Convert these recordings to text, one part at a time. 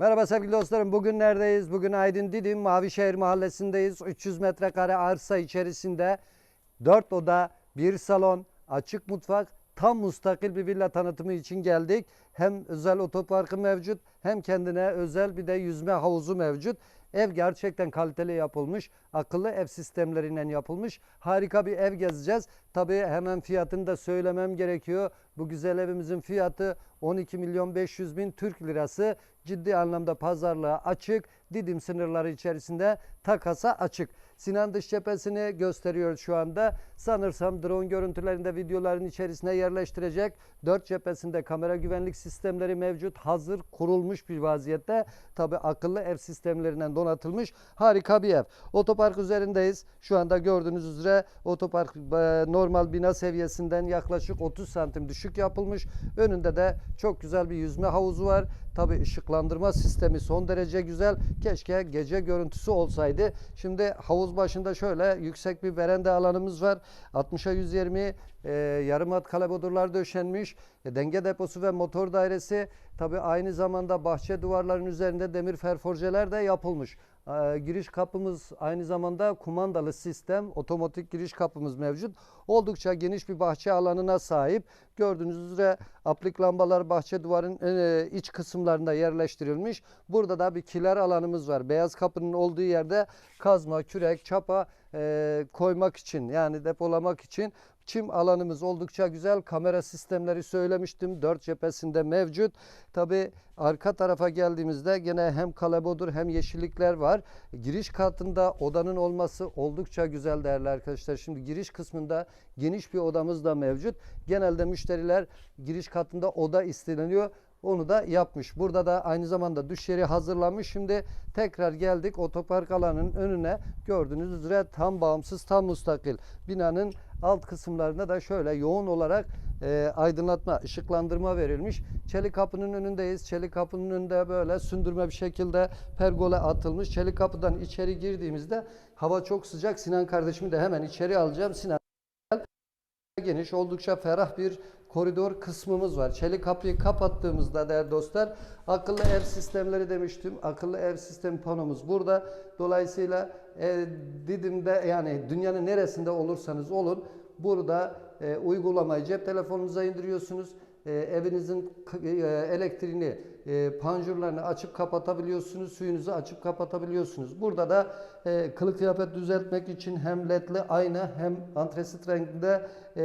Merhaba sevgili dostlarım. Bugün neredeyiz? Bugün Aydın Didim Mavişehir Mahallesi'ndeyiz. 300 metrekare arsa içerisinde 4 oda, 1 salon, açık mutfak, tam müstakil bir villa tanıtımı için geldik. Hem özel otoparkı mevcut hem kendine özel bir de yüzme havuzu mevcut. Ev gerçekten kaliteli yapılmış. Akıllı ev sistemleriyle yapılmış. Harika bir ev gezeceğiz. Tabii hemen fiyatını da söylemem gerekiyor. Bu güzel evimizin fiyatı 12 milyon 500 bin Türk lirası. Ciddi anlamda pazarlığa açık. Didim sınırları içerisinde takasa açık. Sinan dış cephesini gösteriyoruz şu anda. Sanırsam drone görüntülerinde videoların içerisine yerleştirecek. Dört cephesinde kamera güvenlik sistemleri mevcut. Hazır kurulmuş bir vaziyette. Tabi akıllı ev sistemlerinden donatılmış. Harika bir ev. Otopark üzerindeyiz. Şu anda gördüğünüz üzere otopark e, normal bina seviyesinden yaklaşık 30 santim düşük yapılmış. Önünde de çok güzel bir yüzme havuzu var. Tabi ışıklandırma sistemi son derece güzel. Keşke gece görüntüsü olsaydı. Şimdi havuz başında şöyle yüksek bir veranda alanımız var. 60'a 120 e, yarım at kalebodurlar döşenmiş. E, denge deposu ve motor dairesi. Tabi aynı zamanda bahçe duvarlarının üzerinde demir ferforjeler de yapılmış. E, giriş kapımız aynı zamanda kumandalı sistem, otomatik giriş kapımız mevcut. Oldukça geniş bir bahçe alanına sahip. Gördüğünüz üzere aplik lambalar bahçe duvarın e, iç kısımlarında yerleştirilmiş. Burada da bir kiler alanımız var. Beyaz kapının olduğu yerde kazma, kürek, çapa e, koymak için yani depolamak için çim alanımız oldukça güzel. Kamera sistemleri söylemiştim. Dört cephesinde mevcut. Tabi arka tarafa geldiğimizde gene hem kalebodur hem yeşillikler var. Giriş katında odanın olması oldukça güzel değerli arkadaşlar. Şimdi giriş kısmında geniş bir odamız da mevcut. Genelde müşteriler giriş katında oda isteniyor. Onu da yapmış. Burada da aynı zamanda duş yeri hazırlanmış. Şimdi tekrar geldik otopark alanının önüne. Gördüğünüz üzere tam bağımsız, tam müstakil. Binanın alt kısımlarında da şöyle yoğun olarak e, aydınlatma, ışıklandırma verilmiş. Çelik kapının önündeyiz. Çelik kapının önünde böyle sündürme bir şekilde pergola atılmış. Çelik kapıdan içeri girdiğimizde hava çok sıcak. Sinan kardeşimi de hemen içeri alacağım. Sinan geniş, oldukça ferah bir koridor kısmımız var. Çelik kapıyı kapattığımızda değerli dostlar akıllı ev sistemleri demiştim. Akıllı ev sistem panomuz burada. Dolayısıyla e, Didim'de yani dünyanın neresinde olursanız olun burada e, uygulamayı cep telefonunuza indiriyorsunuz. E, evinizin k- e, elektriğini, e, panjurlarını açıp kapatabiliyorsunuz, suyunuzu açıp kapatabiliyorsunuz. Burada da e, kılık kıyafet düzeltmek için hem ledli ayna hem antresit renginde e,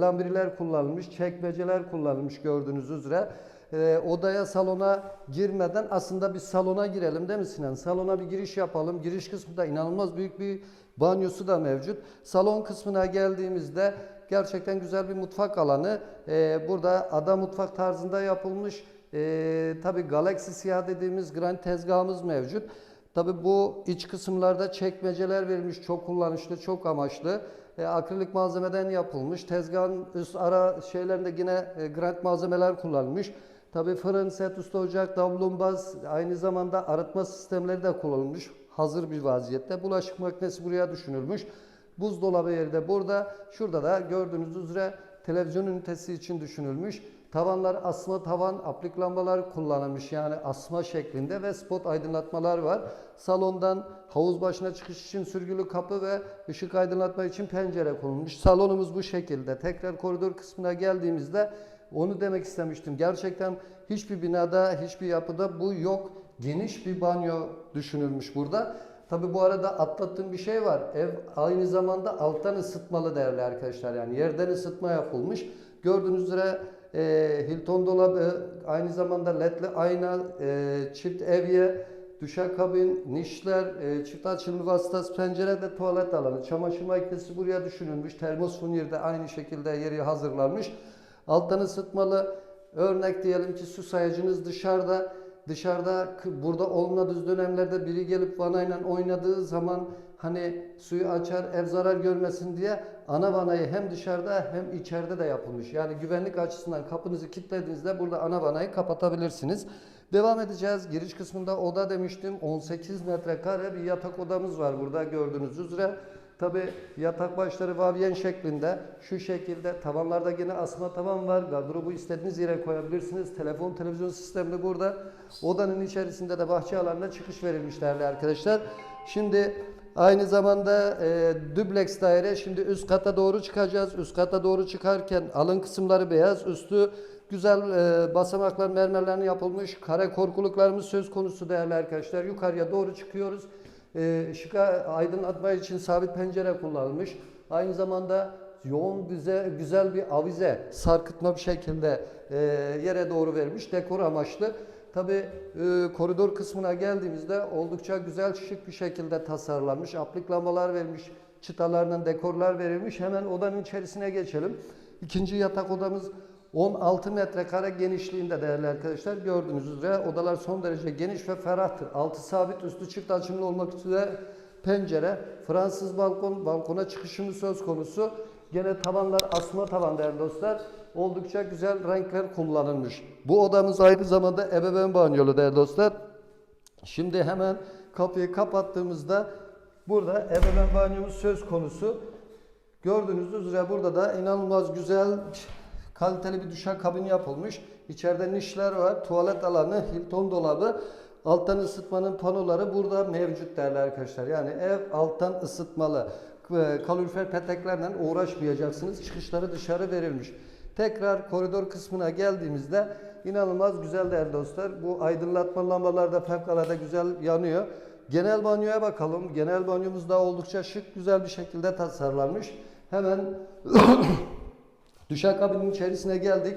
lambriler kullanılmış, çekmeceler kullanılmış gördüğünüz üzere. E, odaya, salona girmeden aslında bir salona girelim değil mi Sinan? Salona bir giriş yapalım. Giriş kısmında inanılmaz büyük bir banyosu da mevcut. Salon kısmına geldiğimizde gerçekten güzel bir mutfak alanı. Ee, burada ada mutfak tarzında yapılmış. Ee, Tabi Galaxy siyah dediğimiz granit tezgahımız mevcut. Tabi bu iç kısımlarda çekmeceler verilmiş. Çok kullanışlı, çok amaçlı. Ee, akrilik malzemeden yapılmış. Tezgahın üst ara şeylerinde yine e, granit malzemeler kullanılmış. Tabi fırın, set üstü ocak, davlumbaz, aynı zamanda arıtma sistemleri de kullanılmış. Hazır bir vaziyette. Bulaşık makinesi buraya düşünülmüş. Buzdolabı yeri de burada. Şurada da gördüğünüz üzere televizyon ünitesi için düşünülmüş. Tavanlar asma tavan, aplik lambalar kullanılmış yani asma şeklinde ve spot aydınlatmalar var. Salondan havuz başına çıkış için sürgülü kapı ve ışık aydınlatma için pencere konulmuş. Salonumuz bu şekilde. Tekrar koridor kısmına geldiğimizde onu demek istemiştim. Gerçekten hiçbir binada, hiçbir yapıda bu yok. Geniş bir banyo düşünülmüş burada. Tabi bu arada atlattığım bir şey var. Ev aynı zamanda alttan ısıtmalı değerli arkadaşlar. Yani yerden ısıtma yapılmış. Gördüğünüz üzere e, Hilton dolabı, aynı zamanda ledli ayna, e, çift evye, duşakabin, nişler, e, çift açılımlı vasıtası pencere de tuvalet alanı. Çamaşır makinesi buraya düşünülmüş. Termos funir de aynı şekilde yeri hazırlanmış. Alttan ısıtmalı. Örnek diyelim ki su sayacınız dışarıda. Dışarıda burada olmadığı dönemlerde biri gelip vanayla oynadığı zaman hani suyu açar ev zarar görmesin diye ana vanayı hem dışarıda hem içeride de yapılmış. Yani güvenlik açısından kapınızı kilitlediğinizde burada ana vanayı kapatabilirsiniz. Devam edeceğiz. Giriş kısmında oda demiştim. 18 metrekare bir yatak odamız var burada gördüğünüz üzere. Tabi yatak başları vavyen şeklinde şu şekilde tavanlarda yine asma tavan var. Gardırobu istediğiniz yere koyabilirsiniz. Telefon televizyon sistemli burada. Odanın içerisinde de bahçe alanına çıkış verilmiş değerli arkadaşlar. Şimdi aynı zamanda e, dubleks daire. Şimdi üst kata doğru çıkacağız. Üst kata doğru çıkarken alın kısımları beyaz. Üstü güzel e, basamaklar mermerlerini yapılmış. Kare korkuluklarımız söz konusu değerli arkadaşlar. Yukarıya doğru çıkıyoruz. E, ışıka aydınlatma için sabit pencere kullanılmış. Aynı zamanda yoğun güzel, güzel bir avize sarkıtma bir şekilde e, yere doğru vermiş dekor amaçlı. Tabi e, koridor kısmına geldiğimizde oldukça güzel şık bir şekilde tasarlanmış. Aplik lambalar verilmiş, çıtalardan dekorlar verilmiş. Hemen odanın içerisine geçelim. İkinci yatak odamız 16 metrekare genişliğinde değerli arkadaşlar. Gördüğünüz üzere odalar son derece geniş ve ferahtır. Altı sabit, üstü çift açımlı olmak üzere pencere, Fransız balkon, balkona çıkışımız söz konusu. Gene tavanlar asma tavan değerli dostlar. Oldukça güzel renkler kullanılmış. Bu odamız aynı zamanda ebeveyn banyolu değerli dostlar. Şimdi hemen kapıyı kapattığımızda burada ebeveyn banyomuz söz konusu. Gördüğünüz üzere burada da inanılmaz güzel kaliteli bir duşakabin yapılmış. İçeride nişler var. Tuvalet alanı, Hilton dolabı. Alttan ısıtmanın panoları burada mevcut değerli arkadaşlar. Yani ev alttan ısıtmalı. K- Kalorifer peteklerle uğraşmayacaksınız. Çıkışları dışarı verilmiş. Tekrar koridor kısmına geldiğimizde inanılmaz güzel değerli dostlar. Bu aydınlatma lambalar da fevkalade güzel yanıyor. Genel banyoya bakalım. Genel banyomuz da oldukça şık, güzel bir şekilde tasarlanmış. Hemen Duşakabinin içerisine geldik.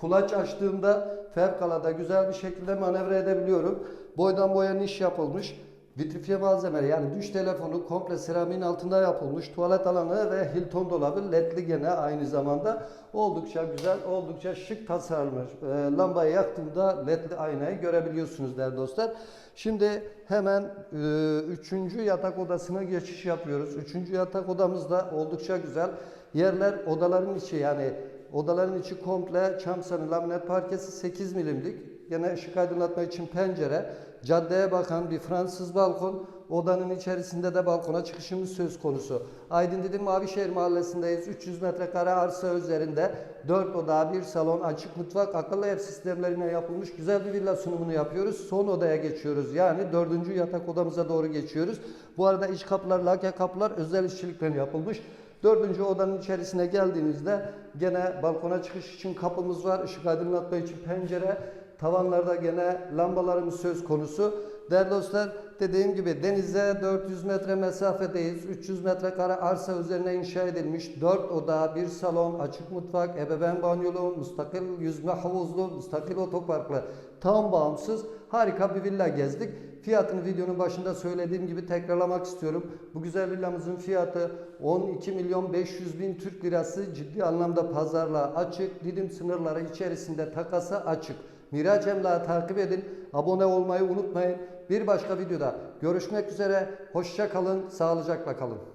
Kulaç açtığımda fevkalade güzel bir şekilde manevra edebiliyorum. Boydan boya niş yapılmış. Vitrifiye malzeme yani düş telefonu komple seramiğin altında yapılmış. Tuvalet alanı ve Hilton dolabı ledli gene aynı zamanda. Oldukça güzel, oldukça şık tasarlanmış. Ee, lambayı yaktığımda ledli aynayı görebiliyorsunuz değerli dostlar. Şimdi hemen e, üçüncü yatak odasına geçiş yapıyoruz. Üçüncü yatak odamız da oldukça güzel. Yerler odaların içi yani odaların içi komple çam sanı laminat parkesi 8 milimlik. Yine ışık aydınlatma için pencere. Caddeye bakan bir Fransız balkon. Odanın içerisinde de balkona çıkışımız söz konusu. Aydın Didim Mavişehir Mahallesi'ndeyiz. 300 metrekare arsa üzerinde 4 oda, 1 salon, açık mutfak, akıllı ev sistemlerine yapılmış güzel bir villa sunumunu yapıyoruz. Son odaya geçiyoruz. Yani dördüncü yatak odamıza doğru geçiyoruz. Bu arada iç kapılar, lake kapılar özel işçilikten yapılmış. Dördüncü odanın içerisine geldiğinizde gene balkona çıkış için kapımız var. Işık aydınlatma için pencere. Tavanlarda gene lambalarımız söz konusu. Değerli dostlar dediğim gibi denize 400 metre mesafedeyiz. 300 metrekare arsa üzerine inşa edilmiş 4 oda, bir salon, açık mutfak, ebeveyn banyolu, müstakil yüzme havuzlu, müstakil otoparklı, tam bağımsız harika bir villa gezdik. Fiyatını videonun başında söylediğim gibi tekrarlamak istiyorum. Bu güzel villamızın fiyatı 12 milyon 500 bin Türk lirası ciddi anlamda pazarlığa açık. Didim sınırları içerisinde takasa açık. Miraç Emlak'ı takip edin. Abone olmayı unutmayın. Bir başka videoda görüşmek üzere. Hoşça kalın, sağlıcakla kalın.